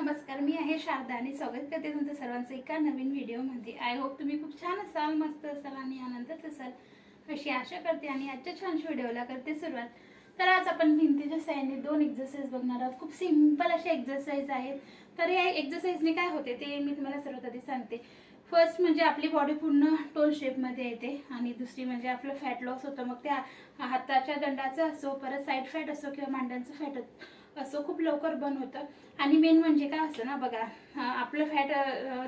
नमस्कार मी आहे शारदा आणि स्वागत करते तुमचं सर्वांचं एका नवीन व्हिडिओमध्ये. आय होप तुम्ही खूप छान असाल मस्त असाल आणि आनंदात असाल अशी आशा करते आणि आजच्या छानशा व्हिडिओला करते सुरुवात. तर आज आपण भिंतीच्या साह्याने दोन एक्झरसाईज बघणार आहोत. खूप सिंपल अशा एक्झरसाईज आहेत. तर या एक्झरसाईजने काय होते ते मी तुम्हाला सर्वात आधी सांगते. फर्स्ट म्हणजे आपली बॉडी पूर्ण टोन शेपमध्ये येते आणि दुसरी म्हणजे आपलं फॅट लॉस होतं. मग त्या हाताच्या दंडाचं असो परत साईड फॅट असो किंवा मांड्यांचं फॅट असो असं खूप लवकर बन होतं. आणि मेन म्हणजे काय असतं ना बघा आपलं फॅट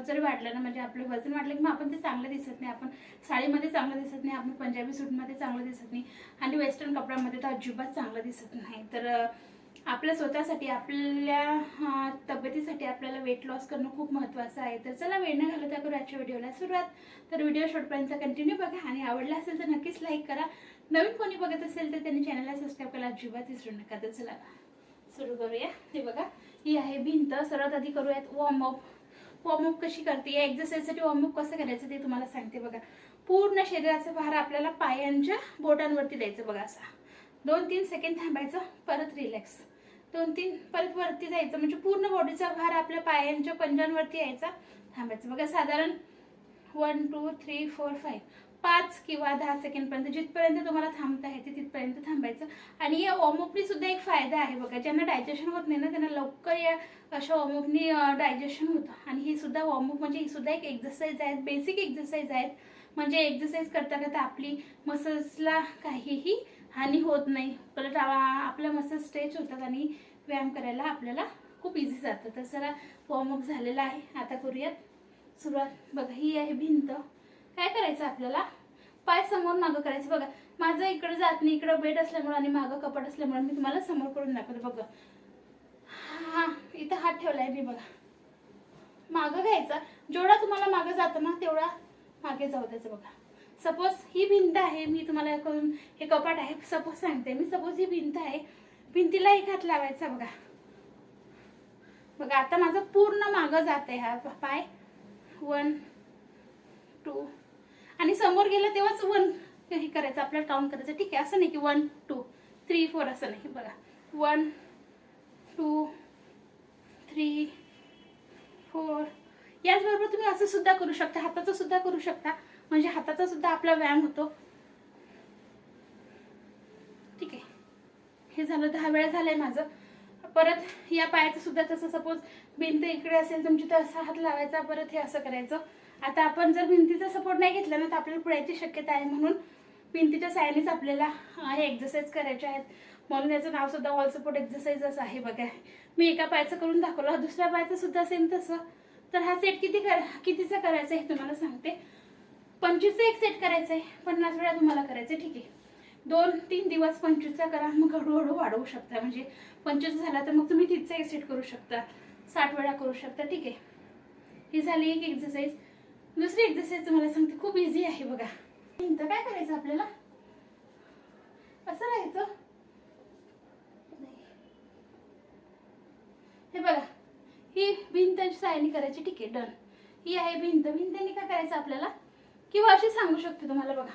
जर वाढलं ना म्हणजे आपलं वजन वाढलं की मग आपण ते चांगलं दिसत नाही. आपण साडीमध्ये चांगलं दिसत नाही आपण पंजाबी सूटमध्ये चांगलं दिसत नाही आणि वेस्टर्न कपड्यामध्ये तर अजिबात चांगलं दिसत नाही. तर आपल्या स्वतःसाठी आपल्या तब्येतीसाठी आपल्याला वेट लॉस करणं खूप महत्त्वाचं आहे. तर चला वेळ न घालवता करू आजच्या व्हिडिओला सुरुवात. तर व्हिडिओ शेवटपर्यंत कंटिन्यू बघा आणि आवडला असेल तर नक्कीच लाईक करा. नवीन कोणी बघत असेल तर त्यांनी चॅनलला सबस्क्राईब करायला अजिबात विसरू नका. तर चला सुरू करूया. हे बघा ही आहे भिंत. सर्वात आधी करूयात वॉर्मअप वॉर्मअप कशी करते? या एक्झरसाईजसाठी वॉर्मअप कसं करायचं ते तुम्हाला सांगते बघा. पूर्ण शरीराचा भार आपल्याला पायांच्या बोटांवरती द्यायचं बघा असा. दोन तीन सेकंड थांबायचं परत रिलॅक्स दोन तीन परत वरती जायचं. म्हणजे पूर्ण बॉडीचा भार आपल्या पायांच्या पंजांवरती यायचा. थांबायचं बघा साधारण. One two three four five पाच किंवा दहा सेकंडपर्यंत जिथपर्यंत तुम्हाला थांबता येते तिथपर्यंत थांबायचं. आणि या वॉर्मअपनी सुद्धा एक फायदा आहे बघा ज्यांना डायजेशन होत नाही ना त्यांना लवकर या अशा वॉर्मअपनी डायजेशन होतं. आणि ही सुद्धा वॉर्मअप म्हणजे ही सुद्धा एक एक्झरसाईज आहेत बेसिक एक्झरसाईज आहेत म्हणजे एक्झरसाईज करता करता आपली मसल्सला काहीही हानी होत नाही. परत आपल्या मसल्स स्ट्रेच होतात आणि व्यायाम करायला आपल्याला खूप इझी जातं. तर जरा वॉर्मअप झालेला आहे. आता करूयात सुरुवात. बघा ही आहे भिंत. काय करायचं आपल्याला? पाय समोर मागं करायचं. बघा माझं इकडं जात नाही इकडं बेड असल्यामुळे आणि मागं कपाट असल्यामुळे मी तुम्हाला समोर करून दाखवते. बघा. हा इथं हात ठेवलाय मी बघा. मागं घ्यायचा. जेवढा तुम्हाला मागं जातं ना तेवढा मागे जाऊ द्यायचं बघा. सपोज ही भिंत आहे मी तुम्हाला करून हे कपाट आहे सपोज सांगते. मी सपोज ही भिंत आहे भिंतीला एक हात लावायचा बघा. बघा आता माझं पूर्ण मागं जात आहे हा. पाय. वन टू आणि समोर गेलं तेव्हाच वन. हे करायचं आपल्याला काउंट करायचं. ठीक आहे असं नाही की वन टू थ्री फोर असं नाही. बघा. वन टू थ्री फोर याचबरोबर तुम्ही असं सुद्धा करू शकता हाताचं सुद्धा करू शकता. म्हणजे हाताचा सुद्धा आपला व्यायाम होतो. ठीक आहे. हे झालं दहा वेळा झालंय माझं. परत या पायाचं सुद्धा तसं सपोज भिंत इकडे असेल तुमची तर असा हात लावायचा परत हे असं करायचं. आता आपण जर भिंतीचा सपोर्ट नाही घेतला ना तर आपल्याला पुढायची शक्यता आहे म्हणून भिंतीच्या सायानेच आपल्याला हे एक्झरसाईज करायचे आहेत. म्हणून याचं नाव सुद्धा सपोर्ट एक्झरसाइजच आहे बघा. मी एका पायाचं करून दाखवलं दुसऱ्या पायाचं सुद्धा सेम तसं. तर हा सेट किती कर कितीचा करायचा आहे तुम्हाला सांगते. पंचवीसचा एक सेट करायचा आहे पन्नास वेळा तुम्हाला करायचं आहे ठीक आहे. दोन तीन दिवस पंचवीसचा करा मग हळूहळू वाढवू शकता. म्हणजे पंचवीस झाला तर मग तुम्ही तीसचा एक सेट करू शकता. साठ वेळा करू शकता ठीक आहे. ही झाली एक एक्झरसाईज दुसरी एक्झरसाईज तुम्हाला सांगते. खूप इझी आहे बघा. भिंत काय करायचं आपल्याला? असं राहायचं. हे बघा. ही भिंत सायनी करायची ठीक आहे डन ही आहे भिंत. भिंतीने काय करायचं आपल्याला? किंवा अशी सांगू शकते तुम्हाला बघा.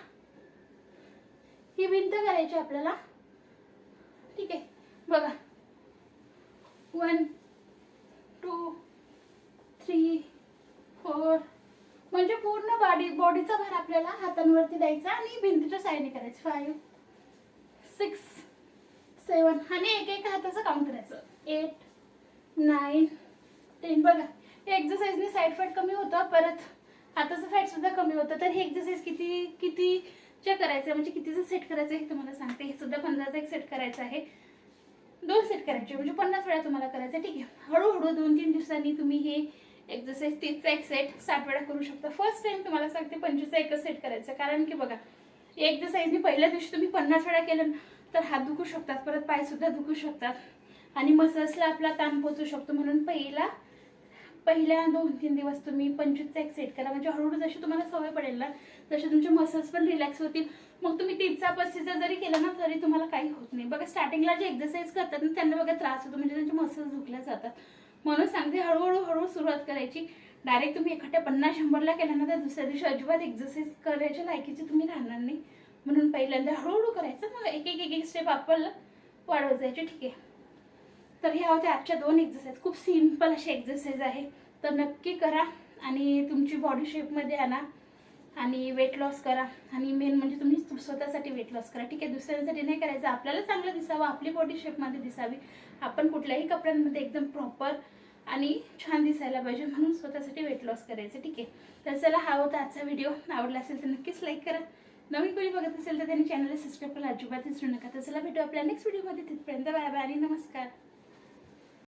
ही भिंत करायची आपल्याला. ठीक आहे. बघा. वन टू थ्री फोर म्हणजे पूर्ण बॉडी बॉडीचा भार आपल्याला हातांवरती द्यायचा आणि भिंतीच्या साईडने करायचं. फाईव्ह सिक्स सेवन आणि एक एक हाताचं काउंट करायचं. एट नाईन टेन बघा या एक्झरसाईजने साईड फॅट कमी होतं परत हाताचं फॅट सुद्धा कमी होतं. तर हे एक्झरसाईज किती कितीच्या करायचं आहे म्हणजे कितीचं सेट करायचं आहे हे तुम्हाला सांगते. हे सुद्धा पंधराचा एक सेट करायचं आहे. दोन सेट करायचे म्हणजे पन्नास वेळा तुम्हाला करायचं आहे ठीक आहे. हळूहळू दोन तीन दिवसांनी तुम्ही हे एक्झरसाईज तीसचा एक सेट साठ वेळा करू शकता. फर्स्ट टाइम तुम्हाला सांगते पंचवीसचा एकच सेट करायचा. कारण की बघा एक्झरसाईजनी पहिल्या दिवशी तुम्ही पन्नास वेळा केलं तर हात दुखू शकतात परत पाय सुद्धा दुखू शकतात. आणि मसल्सला आपला ताण पोचू शकतो. म्हणून पहिला पहिल्या दोन तीन दिवस तुम्ही पंचवीसचा एक सेट करा. म्हणजे हळूहळू जशी तुम्हाला सवय पडेल ना तसे तुमचे मसल्स पण रिलॅक्स होतील. मग तुम्ही तीसचा पस्तीसचा जरी केला ना तरी तुम्हाला काही होत नाही. बघा स्टार्टिंगला जे एक्झरसाईज करतात ना त्यांना बघा त्रास होतो. म्हणजे त्यांचे मसल्स दुखल्या जातात. म्हणून सांगते हळूहळू हळूहळू सुरुवात करायची. डायरेक्ट तुम्ही एखाद्या पन्नास शंभरला केला ना तर दुसऱ्या दिवशी अजिबात एक्झरसाईज करायच्या लायकीची तुम्ही राहणार नाही. म्हणून पहिल्यांदा हळूहळू करायचं मग एक एक एक एक स्टेप आपल्याला वाढवत जायचे ठीक आहे. तर ह्या होत्या आजच्या दोन एक्झरसाईज खूप सिंपल अशी एक्झरसाईज आहे. तर नक्की करा आणि तुमची बॉडी शेपमध्ये आणा आणि वेट लॉस करा. आणि मेन म्हणजे तुम्ही स्वतःसाठी वेट लॉस करा. ठीक आहे दुसऱ्यांसाठी नाही करायचं. आपल्याला चांगलं दिसावं आपली बॉडी शेपमध्ये दिसावी. आपण कुठल्याही कपड्यांमध्ये एकदम प्रॉपर आणि छान दिसायला पाहिजे म्हणून स्वतःसाठी वेट लॉस करायचं ठीक आहे? तर चला हा होता आजचा व्हिडिओ आवडला असेल तर नक्कीच लाईक करा. नवीन कोणी बघत असेल तर त्यांनी चॅनलला सबस्क्राईब करायला अजिबात विसरू नका. तर चला भेटू आपल्या नेक्स्ट व्हिडिओमध्ये तिथपर्यंत बाय बाय आणि नमस्कार.